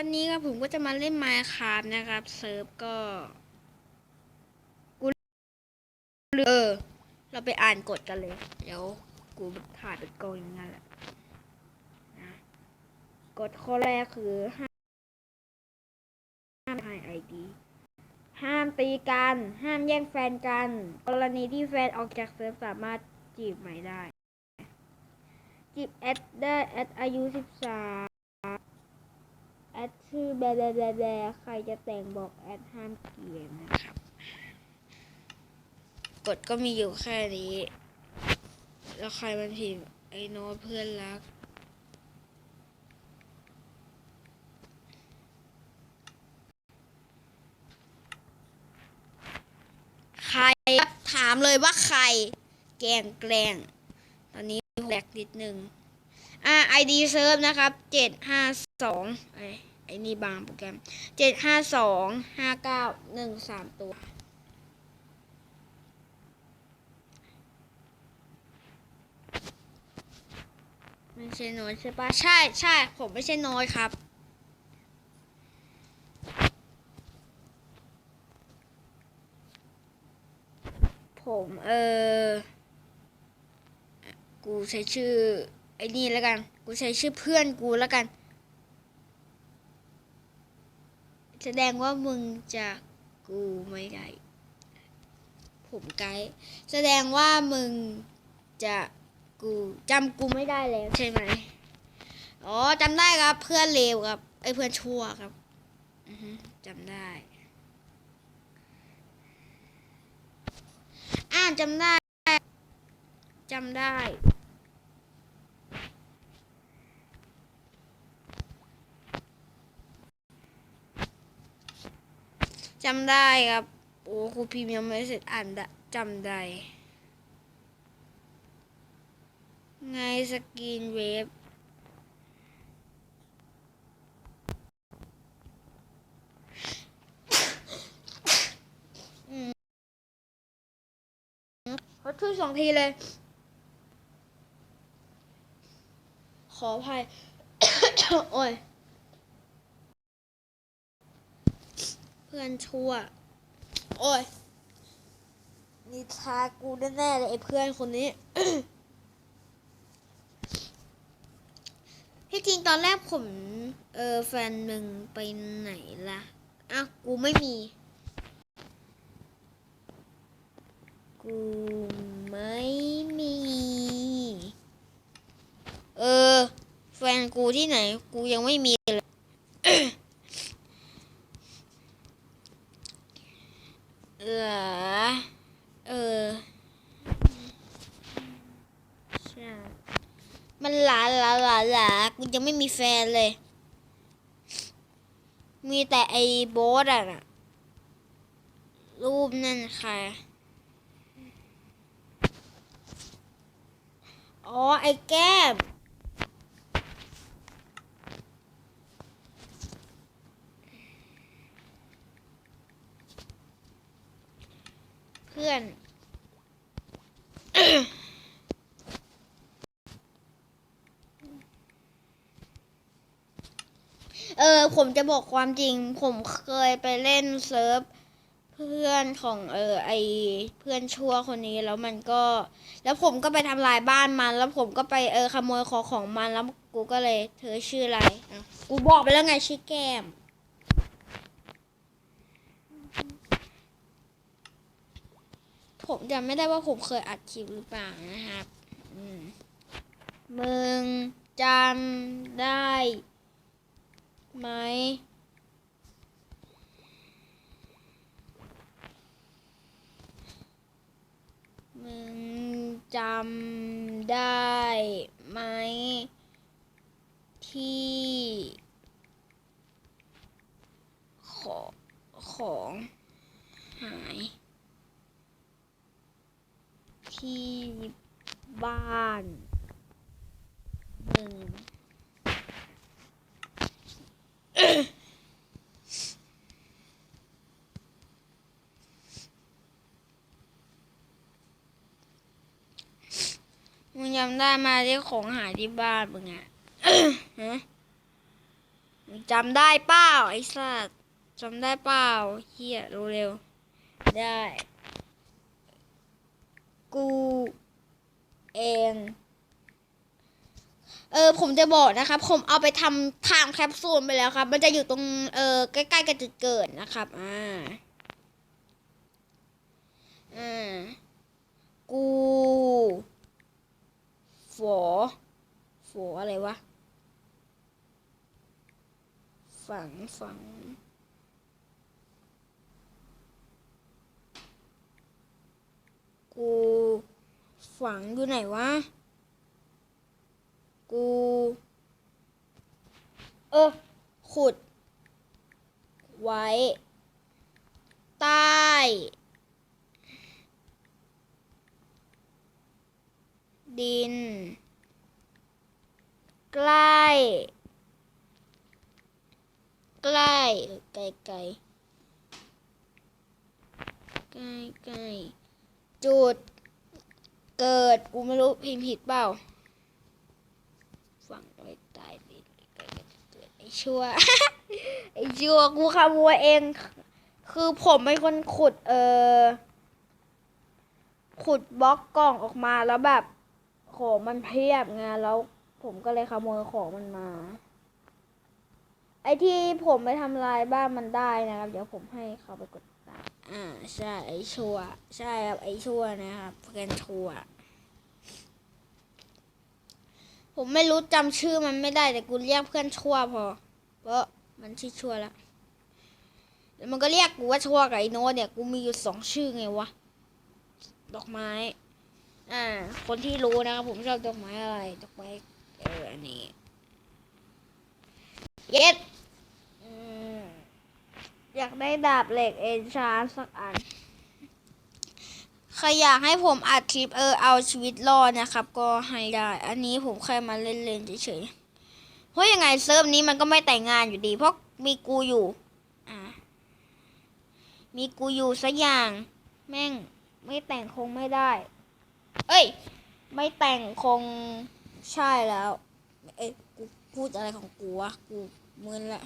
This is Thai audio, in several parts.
วันนี้ครับผมก็จะมาเล่น Minecraft นะครับ เซิร์ฟก็กูเออ เราไปอ่านกฎกันเลย เดี๋ยว กูถ่ายเป็นกองอย่างนั้นแหละนะกฎข้อแรกคือห้ามห้ามให้ไอดีห้ามตีกัน ห้ามแย่งแฟนกัน กรณีที่แฟนออกจากเซิร์ฟสามารถจีบใหม่ได้ จีบแอดได้แอดอายุสิบสาม แอดชื่อแบลแบลแบลแบลใครจะแต่งบอกแอดห้ามเขียนนะครับกฎก็มีอยู่แค่นี้ แล้วใครมันพิมพ์ไอ้โน้ตเพื่อนรัก ใครถามเลยว่าใคร แกล้งแกล้ง ตอนนี้แหลกนิดนึง ID เซิร์ฟนะครับเจ็ดห้าสองไอ้ไอ้นี่บางโปรแกรมเจ็ดห้าสองห้าเก้าหนึ่งสามตัว ไม่ใช่น้อยใช่ปะใช่ใช่ผมไม่ใช่น้อยครับผมเออ กูใช้ชื่อ ไอ้นี่แล้วกัน กูใช้ชื่อเพื่อนกูแล้วกัน แสดงว่ามึงจะกูไม่ได้ ผมไกด์แสดงว่ามึงจะกูจำกูไม่ได้แล้วใช่ไหมอ๋อจำได้ครับ เพื่อนเลวครับไอ้เพื่อนชั่วครับอือฮึจำได้ อ่านจำได้จำได้ จำได้ครับ โอ้ครูพิมพ์ยังไม่เสร็จอ่านจำได้ไงสกรีนเวฟอืมเขาช่วยสองทีเลย ขออภัย โอ้ย พื่อนชั่ว โอ้ยนิทากูแน่ๆเลยไอ้เพื่อนคนนี้ที่จริงตอนแรกผม เออแฟนมึงไปไหนล่ะอะกูไม่มี กูไม่มี เออ แฟนกูที่ไหน กูยังไม่มีเลย เหรอเออ ใช่ มันหลาหลาหลาหลากู ยังไม่มีแฟนเลย มีแต่ไอ้โบ๊ทอะน่ะรูปนั่นใครอ๋อ ไอ้แก้ม เพื่อน เออผมจะบอกความจริง ผมเคยไปเล่นเซิร์ฟเพื่อนของเออไอเพื่อนชั่วคนนี้แล้วมันก็ แล้วผมก็ไปทำลายบ้านมัน แล้วผมก็ไปเออขโมยของของมันแล้วกูก็เลย เธอชื่ออะไรอะกูบอกไปแล้วไงชื่อแก้ม ผมจำไม่ได้ว่าผมเคยอัดคลิปหรือเปล่านะครับ อืมมึงจำได้ ไหม มึงจำได้ไหม ที่ ของของหาย ที่บ้านมึง มึงจำได้มาที่ของหายที่บ้านมึงอะฮะมึงจำได้เปล่าไอ้สัสจำได้เปล่าเฮียเร็วๆได้ กูเอง เออผมจะบอกนะครับ ผมเอาไปทำไทม์แคปซูลไปแล้วครับ มันจะอยู่ตรงเออใกล้ๆกับจุดเกิดนะครับอ่าอ่ากูฝอฝออะไรวะ ฝังฝังกูฝังอยู่ไหนวะ กูเออขุด ไว้ ใต้ ดิน ใกล้ ใกล้ไกลไกลใกล้ใกล้จุด เกิด กูไม่รู้พิมพ์ผิดเปล่า ฝังไว้ใต้ดินใกล้กับจุดเกิดไอ้ชั่วไอ้ชั่วกูขโมยเอง คือผมเป็นคนขุดเออขุดบล็อกกล่องออกมาแล้วแบบของมันเพียบไงแล้วผมก็เลยขโมยของมันมา ไอที่ผมไปทำลายบ้านมันได้นะครับ เดี๋ยวผมให้เขาไปกดตามอ่าใช่ไอชัวใช่ครับไอชัวนะครับเพื่อนชัวร์ ผมไม่รู้จำชื่อมันไม่ได้แต่กูเรียกเพื่อนชั่วพอ เพราะมันชื่อชั่วแล้วแล้วมันก็เรียกกูว่าชั่วกับไอโน้ตเนี่ยกูมีอยู่สองชื่อไงวะดอกไม้ อ่า คนที่รู้นะครับผมชอบดอกไม้อะไรดอกไม้เอออันนี้เย็ดอืมอยากได้ดาบเหล็กเอนชานสักอัน ใครอยากให้ผมอัดคลิปเออเอาชีวิตรอดนะครับ ก็ให้ได้ อันนี้ผมแค่มาเล่นๆเฉยๆเพราะยังไงเซิร์ฟนี้มันก็ไม่แต่งงานอยู่ดี เพราะมีกูอยู่อ่ามีกูอยู่สักอย่าง แม่งไม่แต่งคงไม่ได้ เอ้ย ไม่แต่งคงใช่แล้ว เอ้ยกูพูดอะไรของกูวะกูมึนละ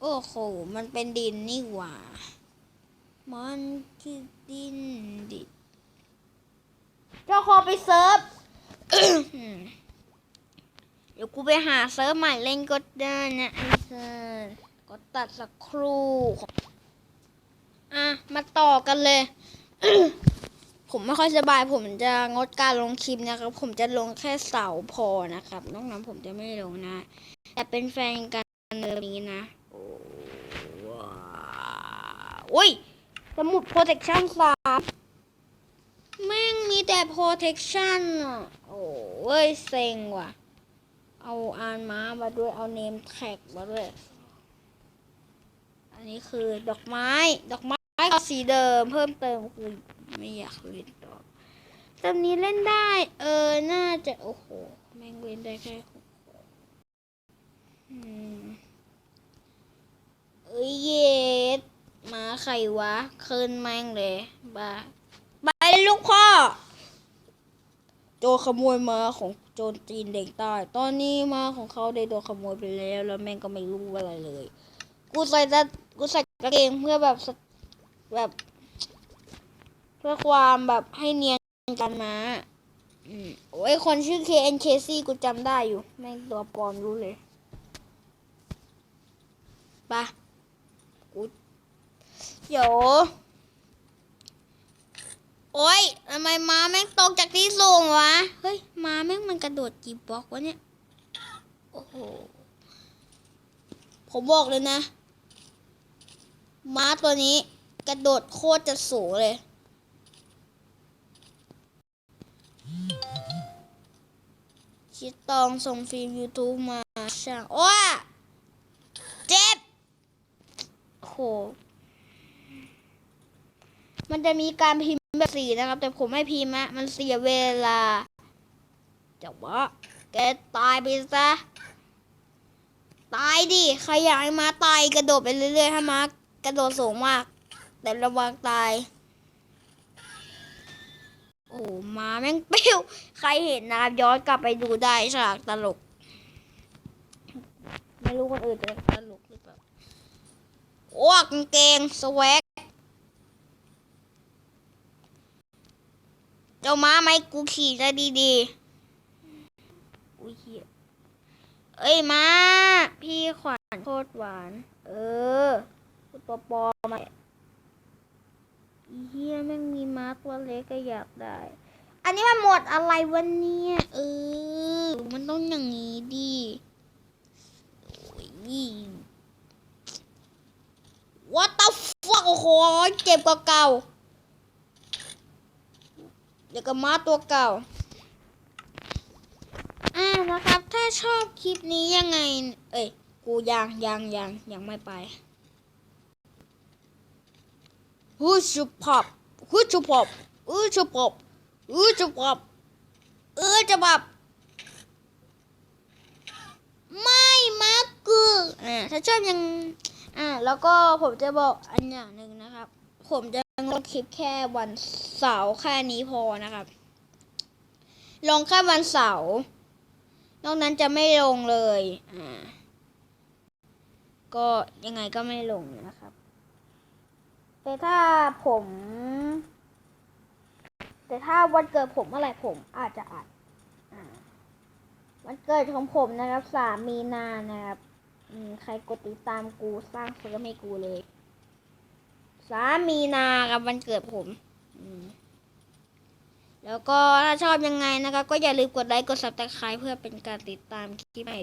โอ้โห มันเป็นดินนี่หว่า มันคือดินดินเจ้าขอไปเซิร์ฟเดี๋ยวกูไปหาเซิร์ฟใหม่เล่นก็ได้นะไอ้เซิร์ฟก็ตัดสักครู่อะ มาต่อกันเลย ผมไม่ค่อยสบาย ผมจะงดการลงคลิปนะครับ ผมจะลงแค่เสาร์พอนะครับนอกนั้นผมจะไม่ลงนะ แต่เป็นแฟนกันแบบนี้นะ โอ้ว้าวอุ้ย สมุด protection สามแม่งมีแต่ protection อะ โอ้เว้ยเซ็งว่ะ เอาอานม้ามาด้วย เอา name tag มาด้วย อันนี้คือดอกไม้ ดอกไม้ก็สีเดิมเพิ่มเติมคือไม่อยากเล่นต่อตอนนี้เล่นได้ เออ น่าจะ โอ้โห แม่งเล่นได้แค่อืมเอ้ยเย็ด มาใครวะคืนแม่งเลยบ้าไปลูกพ่อ โจรขโมยมาของโจรจีนเด็กใต้ตอนนี้มาของเขาได้โดนขโมยไปแล้ว แล้วแม่งก็ไม่รู้อะไรเลย กูใส่แต่กูใส่กางเกงเพื่อแบบสแบบ เพื่อความแบบให้เนียนกันมาอืมโอ้ยคนชื่อ KNKC กูจำได้อยู่ แม่งตัวปลอมรู้เลยไปะกู เดี๋ยว โอ้ยทำไมม้าแม่งตกจากที่สูงวะ เฮ้ย ม้าแม่งมันกระโดดกี่บล็อกวะเนี่ย โอ้โห ผมบอกเลยนะ ม้าตัวนี้กระโดดโคตรจะสูงเลยชิดตองส่งฟิล์ม YouTube มาช่างโอ้ยเจ็บโห มันจะมีการพิมพ์แบบสีนะครับ แต่ผมไม่พิมพ์อะมันเสียเวลาแต่ว่าแกตายไปซะ ตายดิใครอยากให้มาตายกระโดดไปเรื่อยๆถ้ามากระโดดสูงมาก แต่ระวังตาย โอ้มาแม่งเปรี้ยว ใครเห็นนะครับย้อนกลับไปดูได้ฉากตลก ไม่รู้คนอื่นจะตลกหรือเปล่าโอ้กางเกงสวก เจ้าม้าไหมกูขี่ได้ดีๆอุ้ยเฮ้ยเอ้ยม้า พี่ขวัญโคตรหวาน เออกูตัวปอมมาเฮียแม่งมีม้าตัวเล็กก็อยากได้ อันนี้มันหมดอะไรวันนี้เออ มันต้องอย่างนี้ดิโอ้ย What the fuck โอ้โหเจ็บกว่าเก่า เดี๋ยวกับม้าตัวเก่า อ่านะครับ ถ้าชอบคลิปนี้ยังไง เอ้ย กูยังยังยังยังไม่ไปฮูชูพอปฮูชูพอปฮูชูพอปฮูชูพอปเออจะแบบไม่มากูอ่าถ้าชอบยัง อ่า แล้วก็ผมจะบอกอันอย่างหนึ่งนะครับ ผมจะ ลงคลิปแค่วันเสาร์แค่นี้พอนะครับ ลงแค่วันเสาร์นอกนั้นจะไม่ลงเลยอ่าก็ยังไงก็ไม่ลงนะครับแต่ถ้าผม แต่ถ้าวันเกิดผมเมื่อไหร่ผมอาจจะอัดวันเกิดของผมนะครับสามมีนานะครับอืมใครกดติดตามกูสร้างเซิร์ฟให้กูเลย สามมีนากับวันเกิดผมแล้วก็ถ้าชอบยังไงนะครับก็อย่าลืมกดไลค์กดซับสไคร b e เพื่อเป็นการติดตามคลิปใหม่